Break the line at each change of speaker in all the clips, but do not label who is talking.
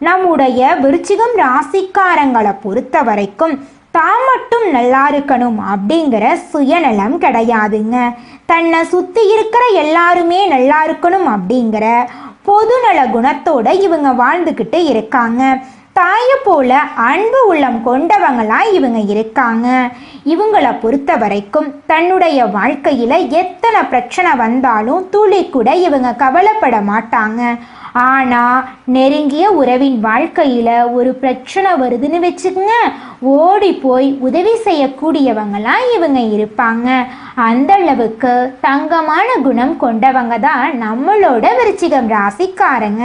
நம்முடைய விருச்சிகம் ராசிக்காரங்களை பொறுத்த வரைக்கும் தான் மட்டும் நல்லா இருக்கணும் அப்படிங்கிற சுயநலம் கிடையாதுங்க. தன்னை சுற்றி இருக்கிற எல்லாருமே நல்லா இருக்கணும் அப்படிங்கிற பொதுநல குணத்தோட இவங்க வாழ்ந்துக்கிட்டு இருக்காங்க. தாயை போல அன்பு உள்ளம் கொண்டவங்களாக இவங்க இருக்காங்க. இவங்கள பொறுத்த வரைக்கும் தன்னுடைய வாழ்க்கையில் எத்தனை பிரச்சனை வந்தாலும் துளி கூட இவங்க கவலைப்பட மாட்டாங்க. ஆனால் நெருங்கிய உறவின் வாழ்க்கையில் ஒரு பிரச்சனை வருதுன்னு வச்சுக்கோங்க. ஓடி போய் உதவி செய்யக்கூடியவங்களாம் இவங்க இருப்பாங்க. அந்த அளவுக்கு தங்கமான குணம் கொண்டவங்க தான் நம்மளோட விருச்சிகம் ராசிக்காரங்க.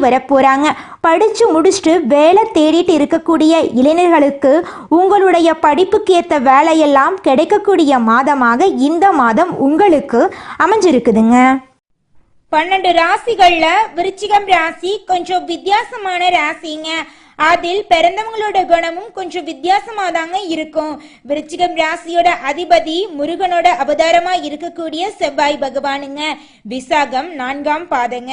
வரப்போறாங்க. படிச்சு முடிச்சுட்டு வேலை தேடிட்டு இருக்கக்கூடிய இளைஞர்களுக்கு உங்களுடைய படிப்புக்கு ஏற்ற வேலையெல்லாம் கிடைக்கக்கூடிய மாதமாக இந்த மாதம் உங்களுக்கு அமைஞ்சிருக்குதுங்க.
பன்னெண்டு ராசிகள்ல விருச்சிகம் ராசி கொஞ்சம் வித்தியாசமான ராசிங்க. அதில் பிறந்தவங்களோட குணமும் கொஞ்சம் வித்தியாசமா தாங்க இருக்கும். விருச்சிகம் ராசியோட அதிபதி முருகனோட அவதாரமா இருக்கக்கூடிய செவ்வாய் பகவானுங்க. விசாகம் நான்காம் பாதங்க.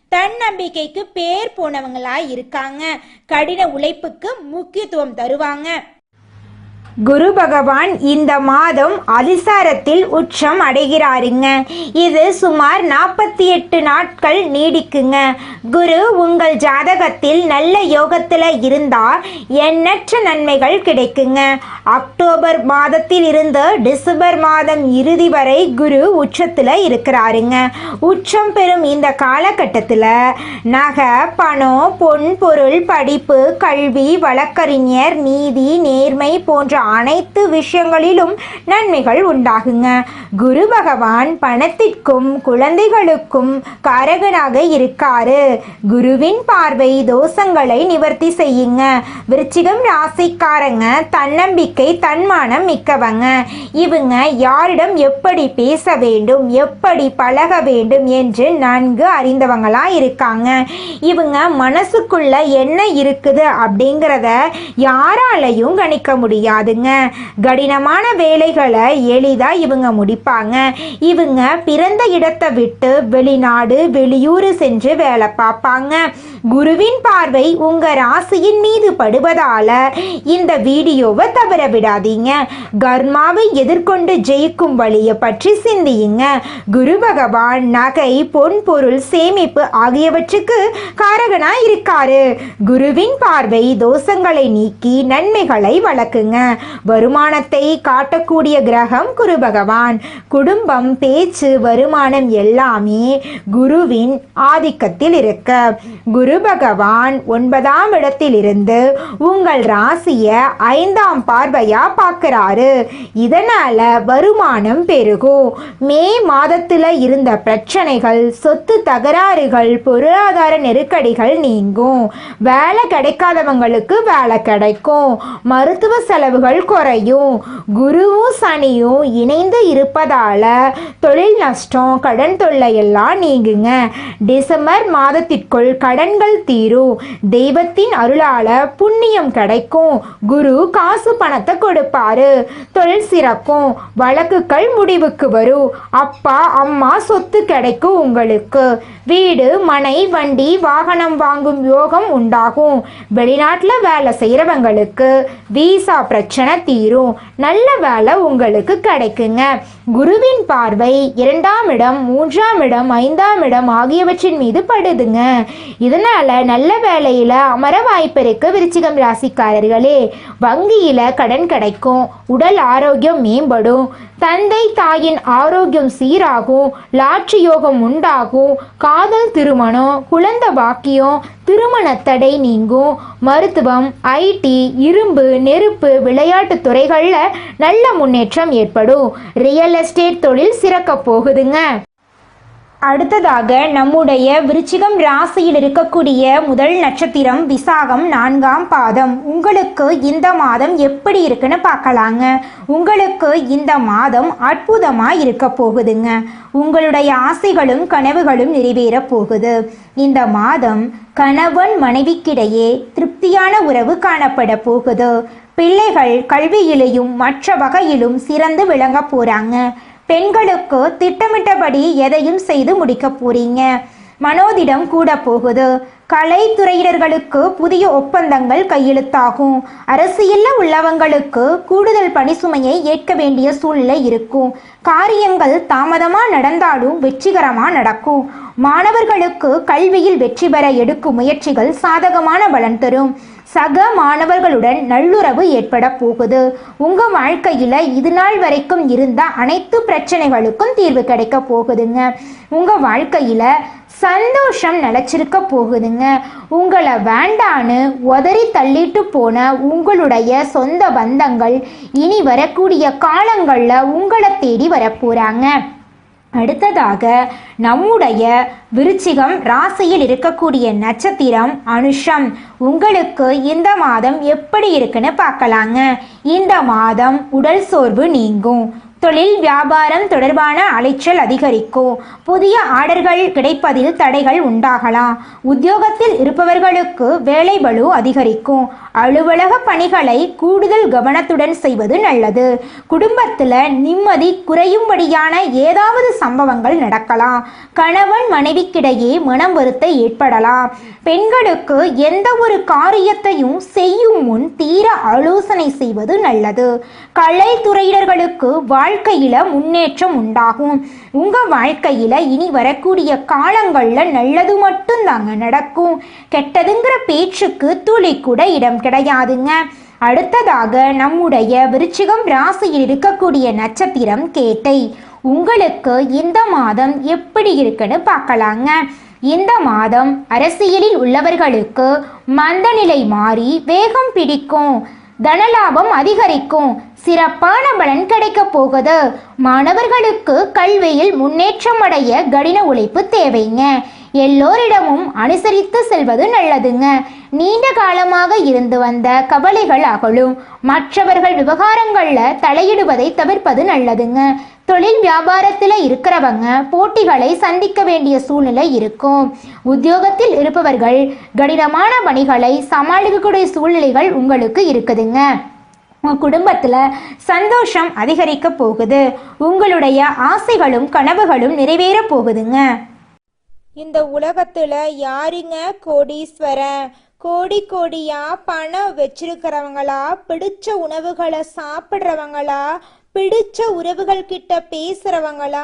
தன்னம்பிக்கைக்கு பேர் போனவங்களா இருக்காங்க கடின உழைப்புக்கு முக்கியத்துவம் தருவாங்க.
குரு பகவான் இந்த மாதம் அதிசாரத்தில் உச்சம் அடைகிறாருங்க. இது சுமார் நாற்பத்தி எட்டு நாட்கள் நீடிக்குங்க. குரு உங்கள் ஜாதகத்தில் நல்ல யோகத்தில் இருந்தால் எண்ணற்ற நன்மைகள் கிடைக்குங்க. அக்டோபர் மாதத்தில் இருந்து டிசம்பர் மாதம் இறுதி வரை குரு உச்சத்தில் இருக்கிறாருங்க. உச்சம் பெறும் இந்த காலகட்டத்தில் நகை பணம் பொன் பொருள் படிப்பு கல்வி வழக்கறிஞர் நீதி நேர்மை போன்ற அனைத்து விஷயங்களிலும் நன்மைகள் உண்டாகுங்க. குரு பகவான் பணத்திற்கும் குழந்தைகளுக்கும் காரகனாக இருக்காரு. குருவின் பார்வை தோஷங்களை நிவர்த்தி செய்யுங்க. விருச்சிகம் ராசிக்காரங்க தன்னம்பிக்கை தன்மானம் மிக்கவங்க. இவங்க யாரிடம் எப்படி பேச வேண்டும் எப்படி பழக வேண்டும் என்று நன்கு அறிந்தவங்களா இருக்காங்க. இவங்க மனசுக்குள்ள என்ன இருக்குது அப்படிங்கிறத யாராலையும் கணிக்க முடியாது. இருக்காதுங்க. கடினமான வேலைகளை எளிதாக இவங்க முடிப்பாங்க. இவங்க பிறந்த இடத்தை விட்டு வெளிநாடு வெளியூர் சென்று வேலை பார்ப்பாங்க. குருவின் பார்வை உங்க ராசியின் மீது படுவதால இந்த வீடியோவை தவற விடாதீங்க. கர்மாவை எதிர்கொண்டு ஜெயிக்கும் வழியை பற்றி சிந்தியுங்க. குரு பகவான் நகை பொன் பொருள் சேமிப்பு ஆகியவற்றுக்கு காரகனா இருக்காரு. குருவின் பார்வை தோஷங்களை நீக்கி நன்மைகளை வளர்க்குங்க. வருமானத்தை காட்டக்கூடிய கிரகம் குரு பகவான். குடும்பம் பேச்சு வருமானம் எல்லாமே குருவின் ஆதிக்கத்தில் இருக்க. குரு பகவான் ஒன்பதாம் இடத்திலிருந்து உங்கள் ராசிய ஐந்தாம் பார்வையா பார்க்கிறாரு. இதனால வருமானம் பெருகும். மே மாதத்துல இருந்த பிரச்சனைகள் சொத்து தகராறுகள் பொருளாதார நெருக்கடிகள் நீங்கும். வேலை கிடைக்காதவங்களுக்கு வேலை கிடைக்கும். மருத்துவ செலவுகள் குறையும் குருவும் சனியும் இணைந்து இருப்பதால தொழில் நஷ்டம் கடன் தொல்லை எல்லாம் நீங்குங்க. டிசம்பர் மாதத்திற்குள் கடன்கள் தீரும். தெய்வத்தின் அருளால புண்ணியம் கிடைக்கும். குரு காசு பணத்தை கொடுப்பாரு. தொழில் சிறக்கும். வழக்குகள் முடிவுக்கு வரும். அப்பா அம்மா சொத்து கிடைக்கும் உங்களுக்கு. வீடு மனை வண்டி வாகனம் வாங்கும் யோகம் உண்டாகும். வெளிநாட்டில் வேலை செய்கிறவங்களுக்கு விசா பிரச்சனை தீரும். நல்ல வேலை உங்களுக்கு கிடைக்குங்க. குருவின் பார்வை இரண்டாம் இடம் மூன்றாம் இடம் ஐந்தாம் இடம் ஆகியவற்றின் மீது படுதுங்க. இதனால நல்ல வேலையில அமர வாய்ப்பு இருக்கு விருச்சிகம் ராசிக்காரர்களே. வங்கியில கடன் கிடைக்கும் உடல் ஆரோக்கியம் மேம்படும் தந்தை தாயின் ஆரோக்கியம் சீராகும் லாட்சி யோகம் உண்டாகும் காதல் திருமணம் குழந்தை பாக்கியம் திருமண தடை நீங்கும் மருத்துவம் ஐடி இரும்பு நெருப்பு விளையாட்டு துறைகளில் நல்ல முன்னேற்றம் ஏற்படும். ரியல் எஸ்டேட் தொழில் சிறக்க போகுதுங்க. அடுத்ததாக நம்முடைய விருச்சிகம் ராசியில் இருக்கக்கூடிய முதல் நட்சத்திரம் விசாகம் நான்காம் பாதம். உங்களுக்கு இந்த மாதம் எப்படி இருக்குன்னு பார்க்கலாங்க. உங்களுக்கு இந்த மாதம் அற்புதமாக இருக்க போகுதுங்க. உங்களுடைய ஆசைகளும் கனவுகளும் நிறைவேற போகுது. இந்த மாதம் கணவன் மனைவிக்கிடையே திருப்தியான உறவு காணப்பட போகுது. பிள்ளைகள் கல்வியிலையும் மற்ற வகையிலும் சிறந்து விளங்க போறாங்க. பெண்களுக்கு திட்டமிட்டபடி எதையும் செய்து முடிக்க போறீங்க. மனோதிடம் கூட போகுது. கலைத்துறையினர்களுக்கு புதிய ஒப்பந்தங்கள் கையெழுத்தாகும். அரசியலில் உள்ளவங்களுக்கு கூடுதல் பணி சுமையை ஏற்க வேண்டிய சூழ்நிலை இருக்கும். காரியங்கள் தாமதமாக நடந்தாலும் வெற்றிகரமாக நடக்கும். மாணவர்களுக்கு கல்வியில் வெற்றி பெற எடுக்கும் முயற்சிகள் சாதகமான பலன் தரும். சக மாணவர்களுடன் நல்லுறவு ஏற்பட போகுது. உங்க வாழ்க்கையில இது நாள் வரைக்கும் இருந்த அனைத்து பிரச்சனைகளுக்கும் தீர்வு கிடைக்க போகுதுங்க. உங்க வாழ்க்கையில சந்தோஷம் நிலச்சிருக்க போகுதுங்க. உங்களை வேண்டான்னு உதறி தள்ளிட்டு போன உங்களுடைய சொந்த பந்தங்கள் இனி வரக்கூடிய காலங்களில் உங்களை தேடி வரப்போறாங்க அடுத்ததாக நம்முடைய விருச்சிகம் ராசியில் இருக்கக்கூடிய நட்சத்திரம் அனுஷம். உங்களுக்கு இந்த மாதம் எப்படி இருக்குன்னு பார்க்கலாங்க. இந்த மாதம் உடல் சோர்வு நீங்கும். தொழில் வியாபாரம் தொடர்பான அலைச்சல் அதிகரிக்கும். புதிய ஆர்டர்கள் கிடைப்பதில் தடைகள் உண்டாகலாம். உத்தியோகத்தில் இருப்பவர்களுக்கு வேலை பளு அதிகரிக்கும். அலுவலக பணிகளை கூடுதல் கவனத்துடன் செய்வது நல்லது. குடும்பத்தில் நிம்மதி குறையும்படியான ஏதாவது சம்பவங்கள் நடக்கலாம். கணவன் மனைவிக்கிடையே மனம் வருத்த ஏற்படலாம். பெண்களுக்கு எந்த ஒரு காரியத்தையும் செய்யும் முன் தீர ஆலோசனை செய்வது நல்லது. கலைத்துறையினர்களுக்கு வாழ்க்கையில முன்னேற்றம் உண்டாகும். உங்க வாழ்க்கையில இனி வரக்கூடிய காலங்கள்ல நல்லது மட்டும் தாங்க நடக்கும். கெட்டதுங்கிற பேச்சுக்கு துளி கூட இடம் கிடையாதுங்க. அடுத்ததாக நம்முடைய விருச்சிகம் ராசியில் இருக்கக்கூடிய நட்சத்திரம் கேட்டை உங்களுக்கு இந்த மாதம் எப்படி இருக்குன்னு பார்க்கலாங்க. இந்த மாதம் அரசியலில் உள்ளவர்களுக்கு மந்தநிலை மாறி வேகம் பிடிக்கும். தனலாபம் அதிகரிக்கும். சிறப்பான பலன் கிடைக்கப் போகுது. மாணவர்களுக்கு கல்வியில் முன்னேற்றம் அடைய கடின உழைப்பு தேவைங்க. எல்லோரிடமும் அனுசரித்து செல்வது நல்லதுங்க. நீண்ட காலமாக இருந்து வந்த கவலைகள் அகலும். மற்றவர்கள் விவகாரங்களில் தலையிடுவதை தவிர்ப்பது நல்லதுங்க. தொழில் வியாபாரத்தில் இருக்கிறவங்க போட்டிகளை சந்திக்க வேண்டிய சூழ்நிலை இருக்கும். உத்தியோகத்தில் இருப்பவர்கள் கடினமான பணிகளை சமாளிக்கக்கூடிய சூழ்நிலைகள் உங்களுக்கு இருக்குதுங்க. உங்கள் குடும்பத்தில் சந்தோஷம் அதிகரிக்க போகுது. உங்களுடைய ஆசைகளும் கனவுகளும் நிறைவேற போகுதுங்க.
இந்த உலகத்துல யாருங்க கோடீஸ்வரன் கோடி கோடியா பணம் வச்சிருக்கிறவங்களா? பிடிச்ச உணவுகளை சாப்பிட்றவங்களா? பிடிச்ச உறவுகள் கிட்ட பேசுறவங்களா?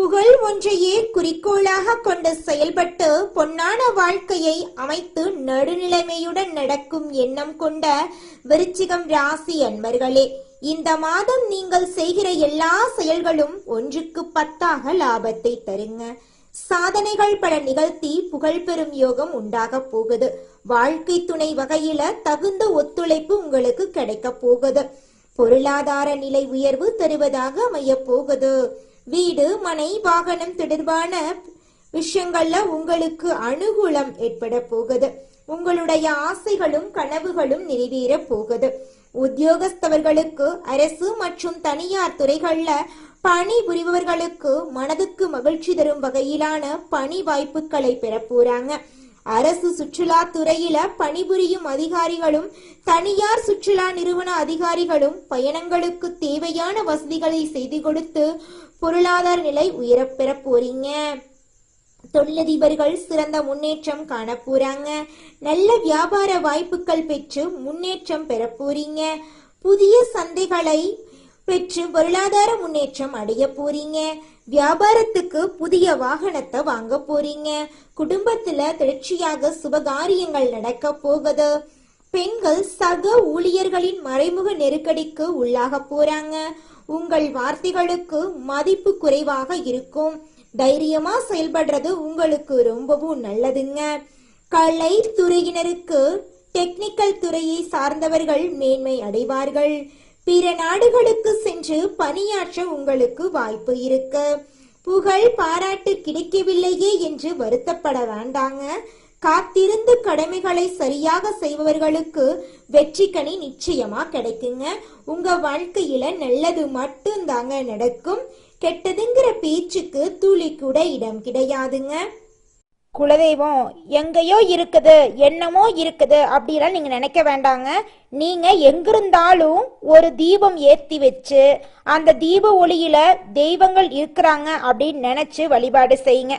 புகழ் ஒன்றையே குறிக்கோளாக கொண்டு செயல்பட்டு பொன்னான வாழ்க்கையை அமைத்து நடுநிலைமையுடன் நடக்கும் எண்ணம் கொண்ட விருச்சிகம் ராசி அன்பர்களே இந்த மாதம் நீங்கள் செய்கிற எல்லா செயல்களும் ஒன்றுக்கு பத்தாக லாபத்தை தருங்க. சாதனைகள் பல நிகழ்த்தி புகழ் பெறும் யோகம் உண்டாக போகுது. வாழ்க்கை துணை வகையில தகுந்த ஒத்துழைப்பு உங்களுக்கு கிடைக்க போகுது. பொருளாதார நிலை உயர்வு தருவதாக அமைய போகுது. வீடு மனை வாகனம் தொடர்பான விஷயங்கள்ல உங்களுக்கு அனுகூலம் ஏற்பட போகுது. உங்களுடைய ஆசைகளும் கனவுகளும் நிறைவேற போகுது. உத்தியோகஸ்தவர்களுக்கு அரசு மற்றும் தனியார் துறைகள்ல பணி புரிபவர்களுக்கு மனதுக்கு மகிழ்ச்சி தரும் வகையிலான பணி வாய்ப்புகளை பெற போறாங்க. அரசு சுற்றுலா துறையில பணிபுரியும் அதிகாரிகளும் தனியார் சுற்றுலா நிறுவன அதிகாரிகளும் பயணங்களுக்கு தேவையான வசதிகளை செய்து கொடுத்து பொருளாதார நிலை உயரப் பெற போறீங்க. தொழிலதிபர்கள் சிறந்த முன்னேற்றம் காண போறாங்க. நல்ல வியாபார வாய்ப்புகள் பெற்று முன்னேற்றம் பெற போறீங்க. புதிய சந்தைகளை பெற்று பொருளாதார முன்னேற்றம் அடைய போறீங்க. வியாபாரத்துக்கு புதிய வாகனத்தை வாங்க போறீங்க. குடும்பத்துல தொடர்ச்சியாக சுபகாரியங்கள் நடக்க போகுது. பெண்கள் சக ஊழியர்களின் மறைமுக நெருக்கடிக்கு உள்ளாக போறாங்க. உங்கள் வார்த்தைகளுக்கு மதிப்பு குறைவாக இருக்கும். தைரியமா செயல்படுறது உங்களுக்கு ரொம்பவும் நல்லதுங்க. கலை துறையினருக்கு டெக்னிக்கல் துறையை சார்ந்தவர்கள் மேன்மை அடைவார்கள். பிற நாடுகளுக்கு சென்று பணியாற்ற உங்களுக்கு வாய்ப்பு இருக்கு. புகழ் பாராட்டு கிடைக்கவில்லையே என்று வருத்தப்பட வேண்டாங்க. காத்திருந்து கடமைகளை சரியாக செய்பவர்களுக்கு வெற்றி கனி நிச்சயமா கிடைக்குங்க. உங்க வாழ்க்கையில நல்லது மட்டும்தாங்க நடக்கும். கெட்டதுங்கிற பேச்சுக்கு துளி கூட இடம் கிடையாதுங்க.
குலதெய்வம் எங்கேயோ இருக்குது என்னமோ இருக்குது அப்படிலாம் நீங்க நினைக்க வேண்டாங்க. நீங்க எங்கிருந்தாலும் ஒரு தீபம் ஏத்தி வச்சு அந்த தீப ஒளியில தெய்வங்கள் இருக்கிறாங்க அப்படின்னு நினைச்சு வழிபாடு செய்யுங்க.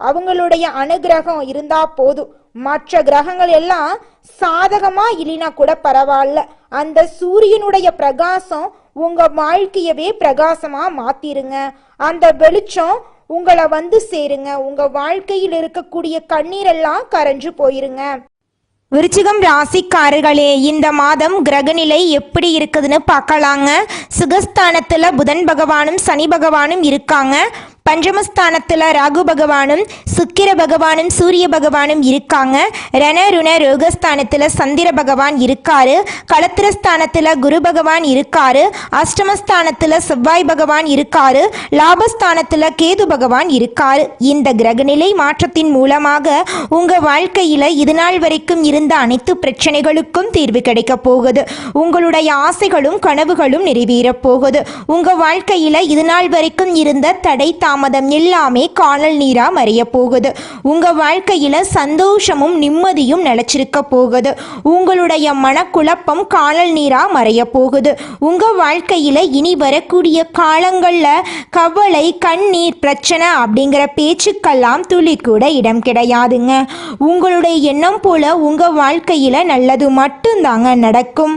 அவங்களுடைய அனுகிரகம் இருந்தா போதும். மற்ற கிரகங்கள் எல்லாம் சாதகமா இல்லைனா கூட பரவாயில்ல. அந்த சூரியனுடைய பிரகாசம் உங்க வாழ்க்கையவே பிரகாசமா மாத்திருங்க. அந்த வெளிச்சம் உங்களை வந்து சேருங்க. உங்க வாழ்க்கையில் இருக்கக்கூடிய கண்ணீரெல்லாம் கரைஞ்சு போயிருங்க.
விருச்சிகம் ராசிக்காரர்களே இந்த மாதம் கிரகநிலை எப்படி இருக்குதுன்னு பார்க்கலாங்க. சுகஸ்தானத்தில் புதன் பகவானும் சனி பகவானும் இருக்காங்க. பஞ்சமஸ்தானத்தில் ராகு பகவானும் சுக்கிர பகவானும் சூரிய பகவானும் இருக்காங்க. ரண ருண ரோகஸ்தானத்தில் சந்திர பகவான் இருக்காரு. களத்திரஸ்தானத்தில் குரு பகவான் இருக்காரு. அஷ்டமஸ்தானத்தில் செவ்வாய் பகவான் இருக்காரு. லாபஸ்தானத்தில் கேது பகவான் இருக்காரு. இந்த கிரகநிலை மாற்றத்தின் மூலமாக உங்கள் வாழ்க்கையில் இது நாள் வரைக்கும் இருந்த அனைத்து பிரச்சனைகளுக்கும் தீர்வு கிடைக்க போகுது. உங்களுடைய ஆசைகளும் கனவுகளும் நிறைவேறப் போகுது. உங்கள் வாழ்க்கையில் இது நாள் வரைக்கும் இருந்த தடை தாமதம் காலதாமதம் எல்லாமே காணல் நீரா மறைய போகுது. உங்க வாழ்க்கையில சந்தோஷமும் நிம்மதியும் நிலச்சிருக்க போகுது. உங்களுடைய மனக்குழப்பம் காணல் நீரா மறைய போகுது. உங்க வாழ்க்கையில இனி வரக்கூடிய காலங்கள்ல கவலை கண்ணீர் பிரச்சனை அப்படிங்கிற பேச்சுக்கெல்லாம் துளி கூட இடம் கிடையாதுங்க. உங்களுடைய எண்ணம் போல உங்க வாழ்க்கையில நல்லது மட்டும்தாங்க நடக்கும்.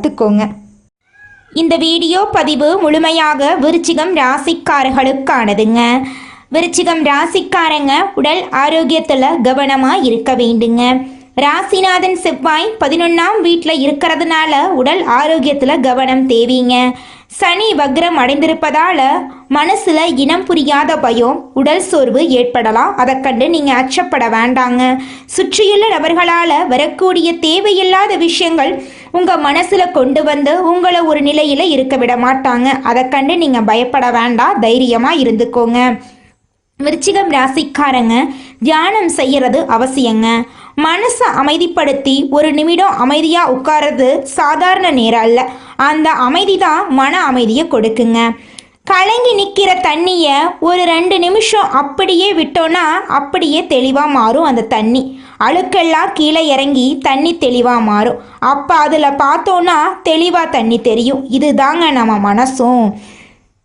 பார்த்துக்கோங்க. இந்த வீடியோ பதிவு முழுமையாக விருச்சிகம் ராசிக்காரர்களுக்கானதுங்க. விருச்சிகம் ராசிக்காரங்க உடல் ஆரோக்கியத்தில் கவனமாக இருக்க வேண்டுங்க. ராசிநாதன் செவ்வாய் பதினொன்றாம் வீட்டில் இருக்கிறதுனால உடல் ஆரோக்கியத்தில் கவனம் தேவைங்க. சனி வக்ரம் அடைந்திருப்பதால மனசுல இனம் புரியாத பயம் உடல் சோர்வு ஏற்படலாம். அதை கண்டு நீங்க அச்சப்பட வேண்டாங்க. சுற்றியுள்ள நபர்களால வரக்கூடிய தேவையில்லாத விஷயங்கள் உங்க மனசுல கொண்டு வந்து உங்களை ஒரு நிலையில இருக்க விட மாட்டாங்க. அதை கண்டு நீங்க பயப்பட வேண்டாம். தைரியமா இருந்துக்கோங்க. விருச்சிகம் ராசிக்காரங்க தியானம் செய்யறது அவசியங்க. மனசை அமைதிப்படுத்தி ஒரு நிமிடம் அமைதியாக உட்கார்றது சாதாரண நேரம் அல்ல. அந்த அமைதி தான் மன அமைதியை கொடுக்குங்க. கலங்கி நிற்கிற தண்ணியை ஒரு ரெண்டு நிமிஷம் அப்படியே விட்டோன்னா அப்படியே தெளிவாக மாறும் அந்த தண்ணி. அழுக்கெல்லாம் கீழே இறங்கி தண்ணி தெளிவாக மாறும். அப்போ அதில் பார்த்தோன்னா தெளிவாக தண்ணி தெரியும். இதுதாங்க நம்ம மனசும்.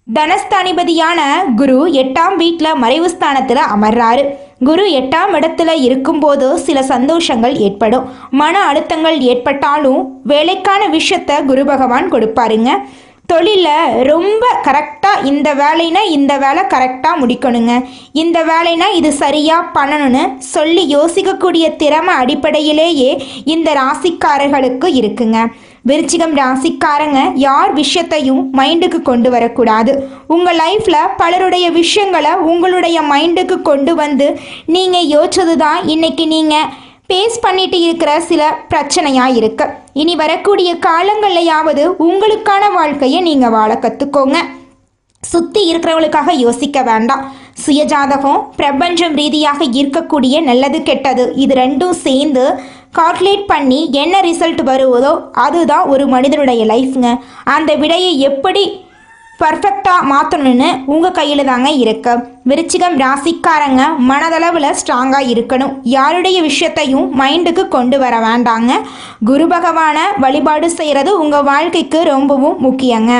தனஸ்தானிபதியான குரு எட்டாம் வீட்டில் மறைவு ஸ்தானத்தில் அமர்றாரு. குரு எட்டாம் இடத்துல இருக்கும்போது சில சந்தோஷங்கள் ஏற்படும். மன அழுத்தங்கள் ஏற்பட்டாலும் வேலைக்கான விஷயத்த குரு பகவான் கொடுப்பாருங்க. தொழிலில் ரொம்ப கரெக்டாக இந்த வேலைனா இந்த வேலை கரெக்டாக முடிக்கணுங்க. இந்த வேலைனா இது சரியாக பண்ணணும்னு சொல்லி யோசிக்கக்கூடிய திறமை அடிப்படையிலேயே இந்த ராசிக்காரர்களுக்கு இருக்குங்க. விருச்சிகம் ராசிக்காரங்க யார் விஷயத்தையும் மைண்டுக்கு கொண்டு வரக்கூடாது. உங்கள் லைஃப்பில் பலருடைய விஷயங்களை உங்களுடைய மைண்டுக்கு கொண்டு வந்து நீங்கள் யோசிச்சது தான் இன்னைக்கு நீங்கள் பேஸ் பண்ணிட்டு இருக்கிற சில பிரச்சனையாக இருக்கு. இனி வரக்கூடிய காலங்கள்லையாவது உங்களுக்கான வாழ்க்கையை நீங்கள் வாழ கற்றுக்கோங்க சுற்றி இருக்கிறவங்களுக்காக யோசிக்க வேண்டாம். சுயஜாதகம் பிரபஞ்சம் ரீதியாக இருக்கக்கூடிய நல்லது கெட்டது இது ரெண்டும் சேர்ந்து கால்குலேட் பண்ணி என்ன ரிசல்ட் வருவதோ அதுதான் ஒரு மனிதனுடைய லைஃப்ங்க அந்த விடையை எப்படி பர்ஃபெக்டாக மாற்றணும்னு உங்கள் கையில் தாங்க இருக்கு. விருச்சிகம் ராசிக்காரங்க மனதளவில் ஸ்ட்ராங்காக இருக்கணும். யாருடைய விஷயத்தையும் மைண்டுக்கு கொண்டு வர வேண்டாங்க. குரு பகவானை வழிபாடு செய்கிறது உங்கள் வாழ்க்கைக்கு ரொம்பவும் முக்கியங்க.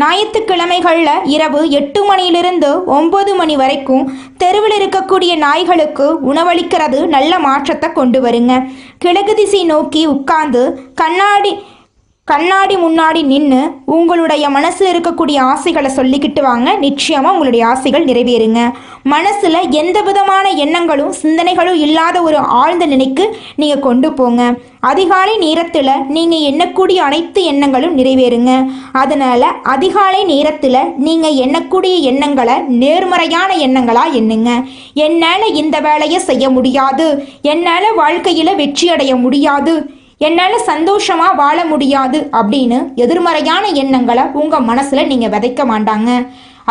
ஞாயிற்றுக்கிழமைகளில் இரவு எட்டு மணியிலிருந்து ஒம்பது மணி வரைக்கும் தெருவில் இருக்கக்கூடிய நாய்களுக்கு உணவளிக்கிறது. நல்ல மாற்றத்தை கொண்டு வருங்க. கிழக்கு திசை நோக்கி உட்கார்ந்து கண்ணாடி கண்ணாடி முன்னாடி நின்று உங்களுடைய மனசில் இருக்கக்கூடிய ஆசைகளை சொல்லிக்கிட்டு வாங்க. நிச்சயமாக உங்களுடைய ஆசைகள் நிறைவேறுங்க. மனசில் எந்த விதமான எண்ணங்களும் சிந்தனைகளும் இல்லாத ஒரு ஆழ்ந்த நிலைக்கு நீங்கள் கொண்டு போங்க. அதிகாலை நேரத்தில் நீங்கள் எண்ணக்கூடிய அனைத்து எண்ணங்களும் நிறைவேறுங்க. அதனால் அதிகாலை நேரத்தில் நீங்கள் எண்ணக்கூடிய எண்ணங்களை நேர்மறையான எண்ணங்களாக எண்ணுங்க. என்னால் இந்த வேலையை செய்ய முடியாது. என்னால் வாழ்க்கையில் வெற்றி அடைய முடியாது. என்னால் சந்தோஷமாக வாழ முடியாது அப்படின்னு எதிர்மறையான எண்ணங்களை உங்கள் மனசில் நீங்கள் விதைக்க மாட்டாங்க.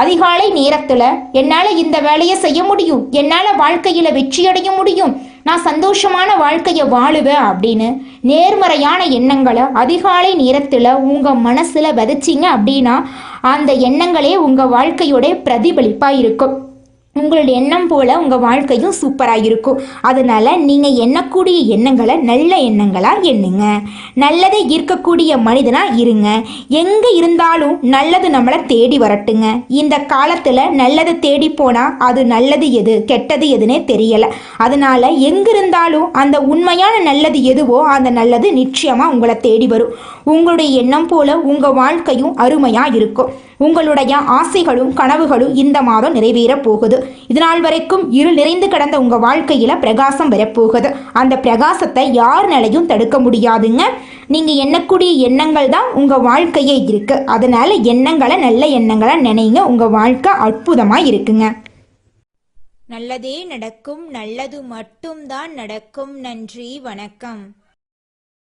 அதிகாலை நேரத்தில் என்னால் இந்த வேலையை செய்ய முடியும் என்னால் வாழ்க்கையில் வெற்றி அடைய முடியும் நான் சந்தோஷமான வாழ்க்கையை வாழுவேன் அப்படின்னு நேர்மறையான எண்ணங்களை அதிகாலை நேரத்தில் உங்கள் மனசில் விதைச்சிங்க அப்படின்னா அந்த எண்ணங்களே உங்கள் வாழ்க்கையோட பிரதிபலிப்பாக இருக்கும். உங்களுடைய எண்ணம் போல உங்கள் வாழ்க்கையும் சூப்பராக இருக்கும். அதனால் நீங்கள் எண்ணக்கூடிய எண்ணங்களை நல்ல எண்ணங்களாக எண்ணுங்க. நல்லதை ஈர்க்கக்கூடிய மனிதனாக இருங்க. எங்கே இருந்தாலும் நல்லது நம்மளை தேடி வரட்டுங்க. இந்த காலத்தில் நல்லதை தேடி போனால் அது நல்லது எது கெட்டது எதுனே தெரியலை. அதனால எங்கே இருந்தாலும் அந்த உண்மையான நல்லது எதுவோ அந்த நல்லது நிச்சயமாக உங்களை தேடி வரும். உங்களுடைய எண்ணம் போல உங்கள் வாழ்க்கையும் அருமையாக இருக்கும். உங்களுடைய ஆசைகளும் கனவுகளும் இந்த மாதம் நிறைவேறப் போகுது. இதனால் வரைக்கும் இருள் நிறைந்து கிடந்த உங்க வாழ்க்கையில பிரகாசம் வரப்போகுது. அந்த பிரகாசத்தை யார் நிலையும் தடுக்க முடியாதுங்க. நீங்க எண்ணக்கூடிய எண்ணங்கள் தான் உங்க வாழ்க்கையே இருக்கு. அதனால எண்ணங்களை நல்ல எண்ணங்களை நினைங்க. உங்க வாழ்க்கை அற்புதமா இருக்குங்க.
நல்லதே நடக்கும். நல்லது மட்டும்தான் நடக்கும். நன்றி வணக்கம்.